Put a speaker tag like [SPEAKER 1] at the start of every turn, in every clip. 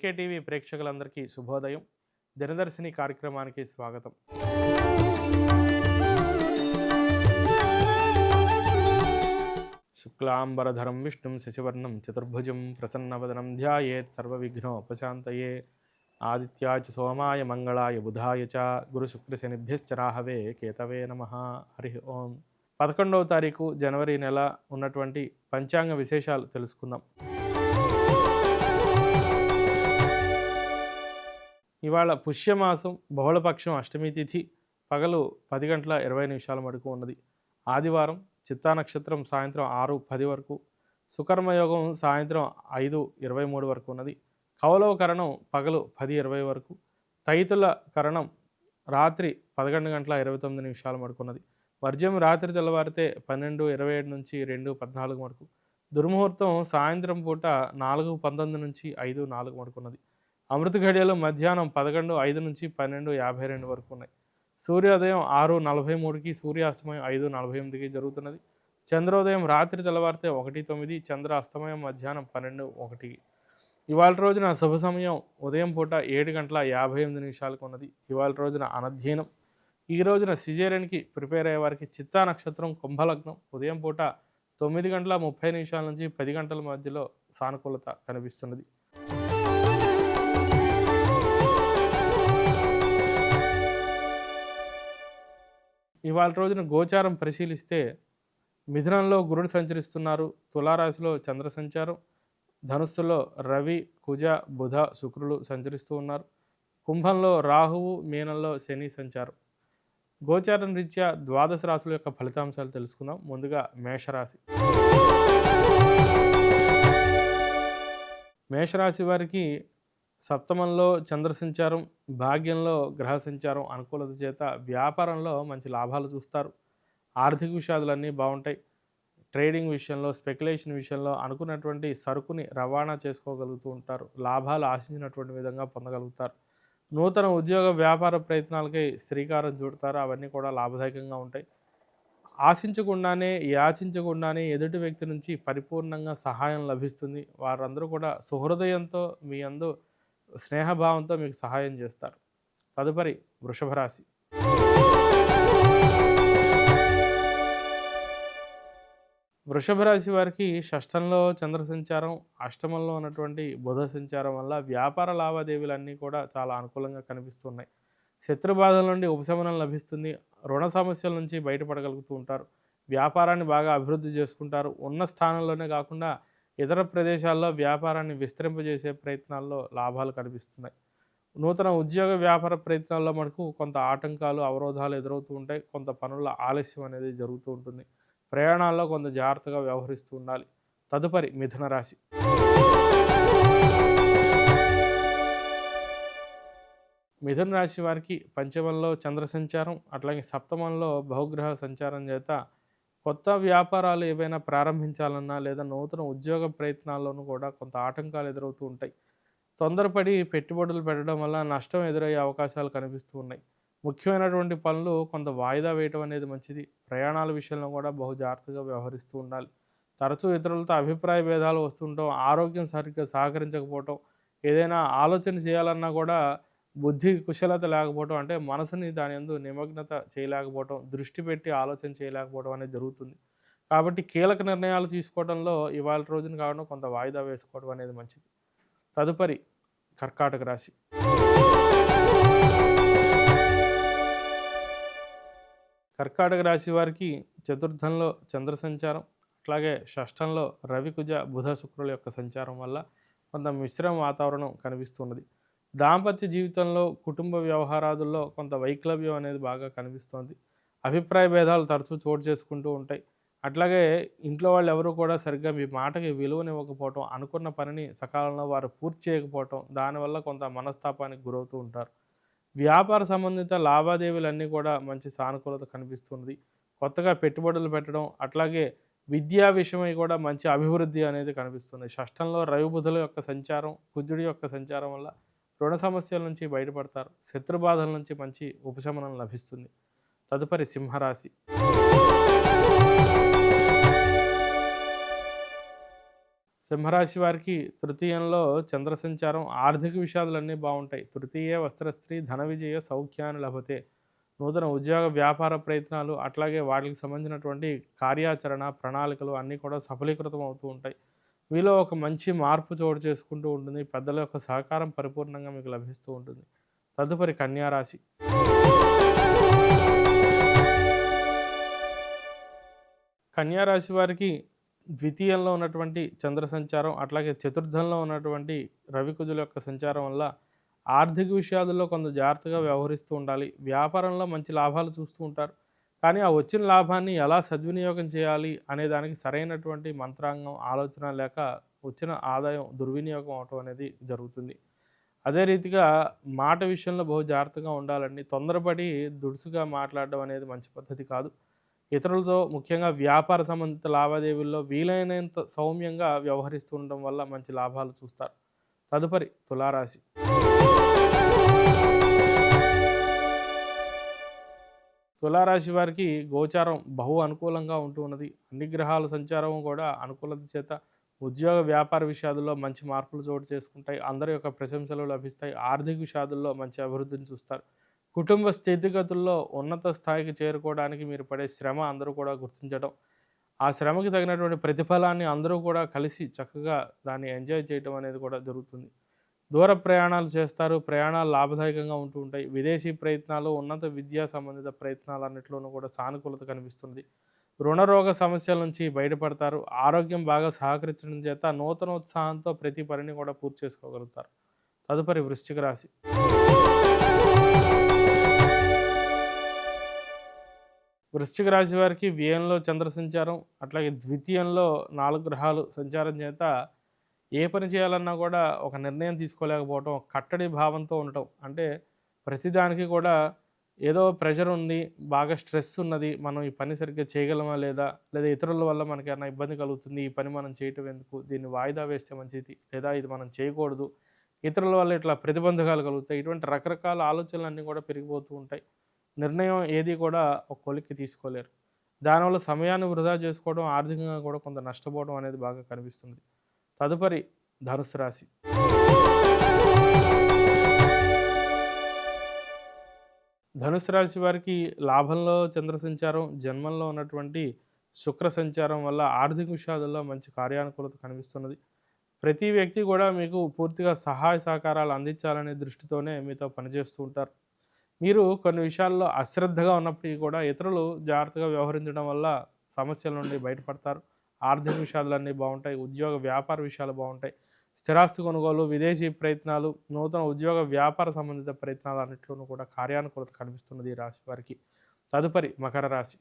[SPEAKER 1] YK TV ప్రేక్షకులందరికీ శుభోదయం. దినదర్శిని కార్యక్రమానికి స్వాగతం. శుక్లాంబరధరం విష్ణుం శశివర్ణం చతుర్భుజం ప్రసన్నవదనం ధ్యాయేత్ సర్వవిఘ్నోపశాంతయే ఆదిత్యాచ సోమాయ మంగళాయ బుధాయ చ. గురుశుక్రశనిభ్యశ్చ రాహవే కేతవే నమ. హరి ఓం. పదకొండవ తారీఖు జనవరి నెల ఉన్నటువంటి పంచాంగ విశేషాలు తెలుసుకుందాం. ఇవాళ పుష్యమాసం బహుళపక్షం అష్టమి తిథి పగలు పది గంటల ఇరవై నిమిషాల మటుకు ఉన్నది. ఆదివారం చిత్తా నక్షత్రం సాయంత్రం ఆరు పది వరకు సుకర్మయోగం సాయంత్రం ఐదు ఇరవై మూడు వరకు ఉన్నది. కౌలవ కరణం పగలు పది ఇరవై వరకు తైతుల కరణం రాత్రి పదకొండు గంటల ఇరవై తొమ్మిది నిమిషాలు మడుకున్నది వర్జ్యం రాత్రి తెల్లవారితే పన్నెండు ఇరవై ఏడు నుంచి రెండు పద్నాలుగు మడుకు. దుర్ముహూర్తం సాయంత్రం పూట నాలుగు పంతొమ్మిది నుంచి ఐదు నాలుగు మడుకున్నది అమృత ఘడియలు మధ్యాహ్నం పదకొండు ఐదు నుంచి పన్నెండు యాభై రెండు వరకు ఉన్నాయి. సూర్యోదయం ఆరు నలభై మూడుకి సూర్యాస్తమయం ఐదు నలభై ఎనిమిదికి జరుగుతున్నది. చంద్రోదయం రాత్రి తెల్లవారితే ఒకటి తొమ్మిది చంద్ర అస్తమయం మధ్యాహ్నం పన్నెండు ఒకటికి. ఇవాళ రోజున శుభ సమయం ఉదయం పూట ఏడు గంటల యాభై ఎనిమిది నిమిషాలకు ఉన్నది. ఇవాళ రోజున అనధ్యయనం. ఈ రోజున సిజేరియన్కి ప్రిపేర్ అయ్యే వారికి చిత్తా నక్షత్రం కుంభలగ్నం. ఉదయం పూట తొమ్మిది గంటల ముప్పై నిమిషాల నుంచి పది గంటల మధ్యలో సానుకూలత కనిపిస్తున్నది. ఇవాళ రోజున గోచారం పరిశీలిస్తే మిథునంలో గురుడు సంచరిస్తున్నారు తులారాశిలో చంద్ర సంచారం ధనుస్సులో రవి కుజ బుధ శుక్రులు సంచరిస్తూ ఉన్నారు. కుంభంలో రాహువు మీనంలో శని సంచారం. గోచారం రీత్యా ద్వాదశ రాశుల యొక్క ఫలితాంశాలు తెలుసుకుందాం. ముందుగా మేషరాశి. మేషరాశి వారికి సప్తమంలో చంద్ర సంచారం భాగ్యంలో గ్రహ సంచారం అనుకూలత చేత వ్యాపారంలో మంచి లాభాలు చూస్తారు. ఆర్థిక విషాదులన్నీ బాగుంటాయి. ట్రేడింగ్ విషయంలో స్పెక్యులేషన్ విషయంలో అనుకున్నటువంటి సరుకుని రవాణా చేసుకోగలుగుతూ ఉంటారు. లాభాలు ఆశించినటువంటి విధంగా పొందగలుగుతారు. నూతన ఉద్యోగ వ్యాపార ప్రయత్నాలకై శ్రీకారం చుడతారు. అవన్నీ కూడా లాభదాయకంగా ఉంటాయి. ఆశించకుండానే యాచించకుండానే ఎదుటి వ్యక్తి నుంచి పరిపూర్ణంగా సహాయం లభిస్తుంది. వారందరూ కూడా సుహృదయంతో మీ అందు స్నేహభావంతో మీకు సహాయం చేస్తారు. తదుపరి వృషభ రాశి. వృషభ రాశి వారికి షష్టంలో చంద్ర సంచారం అష్టమంలో ఉన్నటువంటి బుధ సంచారం వల్ల వ్యాపార లావాదేవీలన్నీ కూడా చాలా అనుకూలంగా కనిపిస్తున్నాయి. శత్రు బాధల నుండి ఉపశమనం లభిస్తుంది. రుణ సమస్యల నుంచి బయటపడగలుగుతూ ఉంటారు. వ్యాపారాన్ని బాగా అభివృద్ధి చేసుకుంటారు. ఉన్న స్థానంలోనే కాకుండా ఇతర ప్రదేశాల్లో వ్యాపారాన్ని విస్తరింపజేసే ప్రయత్నాల్లో లాభాలు కనిపిస్తున్నాయి. నూతన ఉద్యోగ వ్యాపార ప్రయత్నాల్లో మనకు కొంత ఆటంకాలు అవరోధాలు ఎదురవుతూ ఉంటాయి. కొంత పనుల ఆలస్యం అనేది జరుగుతూ ఉంటుంది. ప్రయాణాల్లో కొంత జాగ్రత్తగా వ్యవహరిస్తూ ఉండాలి. తదుపరి మిథున రాశి. మిథున రాశి వారికి పంచమంలో చంద్ర సంచారం అట్లాగే సప్తమంలో బహుగ్రహ సంచారం చేత కొత్త వ్యాపారాలు ఏవైనా ప్రారంభించాలన్నా లేదా నూతన ఉద్యోగ ప్రయత్నాల్లోనూ కూడా కొంత ఆటంకాలు ఎదురవుతూ ఉంటాయి. తొందరపడి పెట్టుబడులు పెట్టడం వల్ల నష్టం ఎదురయ్యే అవకాశాలు కనిపిస్తూ ఉన్నాయి. ముఖ్యమైనటువంటి పనులు కొంత వాయిదా వేయటం అనేది మంచిది. ప్రయాణాల విషయంలో కూడా బహు జాగ్రత్తగా వ్యవహరిస్తూ ఉండాలి. తరచూ ఇతరులతో అభిప్రాయ భేదాలు వస్తుండటం ఆరోగ్యం సరిగ్గా సహకరించకపోవటం ఏదైనా ఆలోచన చేయాలన్నా కూడా బుద్ధి కుశలత లేకపోవడం అంటే మనసుని దాని ఎందు నిమగ్నత చేయలేకపోవడం దృష్టి పెట్టి ఆలోచన చేయలేకపోవడం అనేది జరుగుతుంది. కాబట్టి కీలక నిర్ణయాలు తీసుకోవడంలో ఇవాళ రోజున కావడం కొంత వాయిదా వేసుకోవడం అనేది మంచిది. తదుపరి కర్కాటక రాశి. కర్కాటక రాశి వారికి చతుర్థంలో చంద్ర సంచారం అట్లాగే షష్టంలో రవికుజ బుధ శుక్రుల యొక్క సంచారం వల్ల కొంత మిశ్రమ వాతావరణం కనిపిస్తున్నది. దాంపత్య జీవితంలో కుటుంబ వ్యవహారాదుల్లో కొంత వైక్లవ్యం అనేది బాగా కనిపిస్తోంది. అభిప్రాయ భేదాలు తరచూ చోటు చేసుకుంటూ ఉంటాయి. అట్లాగే ఇంట్లో వాళ్ళు ఎవరు కూడా సరిగ్గా మీ మాటకి విలువనివ్వకపోవటం అనుకున్న పనిని సకాలంలో వారు పూర్తి చేయకపోవటం దానివల్ల కొంత మనస్తాపానికి గురవుతూ ఉంటారు. వ్యాపార సంబంధిత లావాదేవీలన్నీ కూడా మంచి సానుకూలత కనిపిస్తున్నది. కొత్తగా పెట్టుబడులు పెట్టడం అట్లాగే విద్యా విషయమై కూడా మంచి అభివృద్ధి అనేది కనిపిస్తుంది. షష్టంలో రవి బుధుల యొక్క సంచారం కుజుడి యొక్క సంచారం వల్ల రుణ సమస్యల నుంచి బయటపడతారు. శత్రుబాధల నుంచి మంచి ఉపశమనం లభిస్తుంది. తదుపరి సింహరాశి. సింహరాశి వారికి తృతీయంలో చంద్ర సంచారం ఆర్థిక విషయాలన్నీ బాగుంటాయి. తృతీయ వస్త్రస్త్రీ ధన విజయ సౌఖ్యాన్ని లభతే నూతన ఉద్యోగ వ్యాపార ప్రయత్నాలు అట్లాగే వాటికి సంబంధించినటువంటి కార్యాచరణ ప్రణాళికలు అన్నీ కూడా సఫలీకృతం అవుతూ ఉంటాయి. మీలో ఒక మంచి మార్పు చోటు చేసుకుంటూ ఉంటుంది. పెద్దల యొక్క సహకారం పరిపూర్ణంగా మీకు లభిస్తూ ఉంటుంది. తదుపరి కన్యారాశి. కన్యారాశి వారికి ద్వితీయంలో ఉన్నటువంటి చంద్ర సంచారం అట్లాగే చతుర్థంలో ఉన్నటువంటి రవికుజుల యొక్క సంచారం వల్ల ఆర్థిక విషయాలలో కొంత జాగ్రత్తగా వ్యవహరిస్తూ ఉండాలి. వ్యాపారంలో మంచి లాభాలు చూస్తూ ఉంటారు. కానీ ఆ వచ్చిన లాభాన్ని ఎలా సద్వినియోగం చేయాలి అనే దానికి సరైనటువంటి మంత్రాంగం ఆలోచన లేక వచ్చిన ఆదాయం దుర్వినియోగం అవటం అనేది జరుగుతుంది. అదే రీతిగా మాట విషయంలో బహు జాగ్రత్తగా ఉండాలండి. తొందరపడి దుడుసుగా మాట్లాడడం అనేది మంచి పద్ధతి కాదు. ఇతరులతో ముఖ్యంగా వ్యాపార సంబంధిత లావాదేవీల్లో వీలైనంత సౌమ్యంగా వ్యవహరిస్తూ ఉండడం వల్ల మంచి లాభాలు చూస్తారు. తదుపరి తులారాశి. తులారాశి వారికి గోచారం బహు అనుకూలంగా ఉంటూ ఉన్నది. అన్ని గ్రహాల సంచారం కూడా అనుకూలత చేత ఉద్యోగ వ్యాపార విషయాల్లో మంచి మార్పులు చోటు చేసుకుంటాయి. అందరి యొక్క ప్రశంసలు లభిస్తాయి. ఆర్థిక విషయాల్లో మంచి అభివృద్ధిని చూస్తారు. కుటుంబ స్థితిగతుల్లో ఉన్నత స్థాయికి చేరుకోవడానికి మీరు పడే శ్రమ అందరూ కూడా గుర్తించడం ఆ శ్రమకి తగినటువంటి ప్రతిఫలాన్ని అందరూ కూడా కలిసి చక్కగా దాన్ని ఎంజాయ్ చేయడం అనేది కూడా జరుగుతుంది. దూర ప్రయాణాలు చేస్తారు. ప్రయాణాలు లాభదాయకంగా ఉంటూ ఉంటాయి. విదేశీ ప్రయత్నాలు ఉన్నత విద్యా సంబంధిత ప్రయత్నాలు అన్నింటిలోనూ కూడా సానుకూలత కనిపిస్తుంది. రుణరోగ సమస్యల నుంచి బయటపడతారు. ఆరోగ్యం బాగా సహకరించడం చేత నూతన ఉత్సాహంతో ప్రతి పనిని కూడా పూర్తి చేసుకోగలుగుతారు. తదుపరి వృశ్చిక రాశి. వృశ్చిక రాశి వారికి వ్యయంలో చంద్ర సంచారం అట్లాగే ద్వితీయంలో నాలుగు గ్రహాలు సంచారం చేత ఏ పని చేయాలన్నా కూడా ఒక నిర్ణయం తీసుకోలేకపోవటం కట్టడి భావంతో ఉండటం. అంటే ప్రతిదానికి కూడా ఏదో ప్రెషర్ ఉంది బాగా స్ట్రెస్ ఉన్నది మనం ఈ పని సరిగ్గా చేయగలమా లేదా లేదా ఇతరుల వల్ల మనకి ఏమైనా ఇబ్బంది కలుగుతుంది ఈ పని మనం చేయటం ఎందుకు దీన్ని వాయిదా వేస్తే మంచిది లేదా ఇది మనం చేయకూడదు. ఇతరుల వల్ల ఇట్లా ప్రతిబంధకాలు కలుగుతాయి. ఇటువంటి రకరకాల ఆలోచనలు అన్నీ కూడా పెరిగిపోతూ ఉంటాయి. నిర్ణయం ఏది కూడా ఒక కొలిక్కి తీసుకోలేరు. దానివల్ల సమయాన్ని వృధా చేసుకోవడం ఆర్థికంగా కూడా కొంత నష్టపోవడం అనేది బాగా కనిపిస్తుంది. తదుపరి ధనుసు రాశి. ధనుసు రాశి వారికి లాభంలో చంద్ర సంచారం జన్మంలో ఉన్నటువంటి శుక్ర సంచారం వల్ల ఆర్థిక విషయాలలో మంచి కార్యానుకూలత కనిపిస్తున్నది. ప్రతి వ్యక్తి కూడా మీకు పూర్తిగా సహాయ సహకారాలు అందించాలనే దృష్టితోనే మీతో పనిచేస్తూ ఉంటారు. మీరు కొన్ని విషయాల్లో అశ్రద్ధగా ఉన్నప్పటికీ కూడా ఇతరులు జాగ్రత్తగా వ్యవహరించడం వల్ల సమస్యల నుండి బయటపడతారు. ఆర్థిక విషయాలన్నీ బాగుంటాయి ఉద్యోగ వ్యాపార విషయాలు బాగుంటాయి. స్థిరాస్తి కొనుగోలు విదేశీ ప్రయత్నాలు నూతన ఉద్యోగ వ్యాపార సంబంధిత ప్రయత్నాలు అన్నింటిలోనూ కూడా కార్యానుకూలత కనిపిస్తున్నది ఈ రాశి వారికి. తదుపరి మకర రాశి.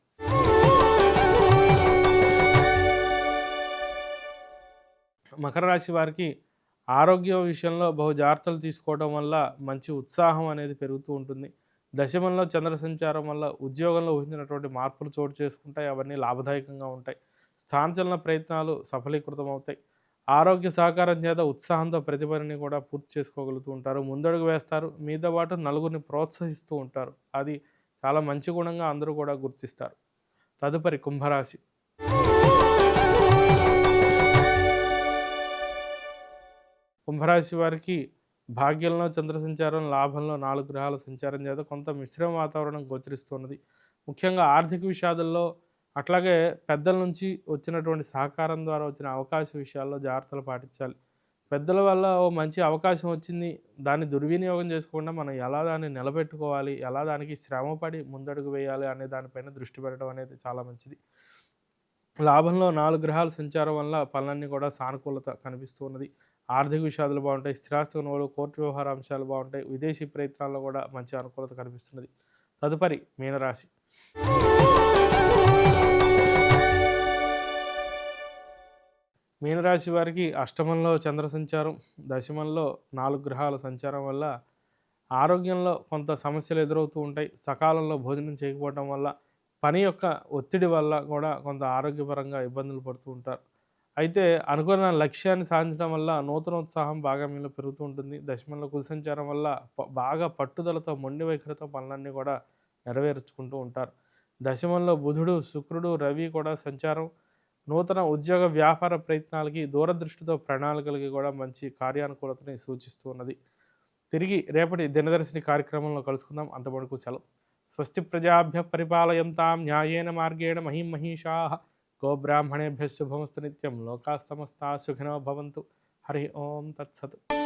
[SPEAKER 1] మకర రాశి వారికి ఆరోగ్య విషయంలో బహు జాగ్రత్తలు తీసుకోవడం వల్ల మంచి ఉత్సాహం అనేది పెరుగుతూ ఉంటుంది. దశమంలో చంద్ర సంచారం వల్ల ఉద్యోగంలో ఊహించినటువంటి మార్పులు చోటు చేసుకుంటాయి అవన్నీ లాభదాయకంగా ఉంటాయి. స్థానచలన ప్రయత్నాలు సఫలీకృతం అవుతాయి ఆరోగ్య సహకారం చేత ఉత్సాహంతో ప్రతిభని కూడా పూర్తి చేసుకోగలుగుతూ ఉంటారు. ముందడుగు వేస్తారు. మీతో పాటు నలుగురిని ప్రోత్సహిస్తూ ఉంటారు. అది చాలా మంచి గుణంగా అందరూ కూడా గుర్తిస్తారు. తదుపరి కుంభరాశి. కుంభరాశి వారికి భాగ్యంలో చంద్ర సంచారం లాభంలో నాలుగు గ్రహాల సంచారం చేత కొంత మిశ్రమ వాతావరణం గోచరిస్తున్నది. ముఖ్యంగా ఆర్థిక విషయాలలో అట్లాగే పెద్దల నుంచి వచ్చినటువంటి సహకారం ద్వారా వచ్చిన అవకాశ విషయాల్లో జాగ్రత్తలు పాటించాలి. పెద్దల వల్ల ఓ మంచి అవకాశం వచ్చింది. దాన్ని దుర్వినియోగం చేసుకోకుండా మనం ఎలా దాన్ని నిలబెట్టుకోవాలి? ఎలా దానికి శ్రమపడి ముందడుగు వేయాలి? అనే దానిపైన దృష్టి పెట్టడం అనేది చాలా మంచిది. లాభంలో నాలుగు గ్రహాల సంచారం వల్ల పనులన్నీ కూడా సానుకూలత కనిపిస్తూ ఉన్నది. ఆర్థిక విషయాలు బాగుంటాయి. స్థిరాస్తి కొనుగోలు కోర్టు వ్యవహార అంశాలు బాగుంటాయి. విదేశీ ప్రయత్నాల్లో కూడా మంచి అనుకూలత కనిపిస్తున్నది. తదుపరి మీనరాశి. మీనరాశి వారికి అష్టమంలో చంద్ర సంచారం దశమంలో నాలుగు గ్రహాల సంచారం వల్ల ఆరోగ్యంలో కొంత సమస్యలు ఎదురవుతూ ఉంటాయి. సకాలంలో భోజనం చేయకపోవడం వల్ల పని యొక్క ఒత్తిడి వల్ల కూడా కొంత ఆరోగ్యపరంగా ఇబ్బందులు పడుతూ ఉంటారు. అయితే అనుకున్న లక్ష్యాన్ని సాధించడం వల్ల నూతన ఉత్సాహం బాగా మీలో పెరుగుతూ ఉంటుంది. దశమంలో కుసంచారం వల్ల బాగా పట్టుదలతో మొండి వైఖరితో పనులన్నీ కూడా నెరవేర్చుకుంటూ ఉంటారు. దశమంలో బుధుడు శుక్రుడు రవి కూడా సంచారం నూతన ఉద్యోగ వ్యాపార ప్రయత్నాలకి దూరదృష్టితో ప్రణాళికలకి కూడా మంచి కార్యానుకూలతని సూచిస్తూ ఉన్నది. తిరిగి రేపటి దినదర్శిని కార్యక్రమంలో కలుసుకుందాం. అంతవరకు సెలవు. స్వస్తి ప్రజాభ్య పరిపాలయంతాం న్యాయేన మార్గేణ మహిం మహిషా. గోబ్రాహ్మణేభ్య శుభమస్తు నిత్యం లోకా సమస్త సుఖినో భవంతు. హరి ఓం తత్సత్.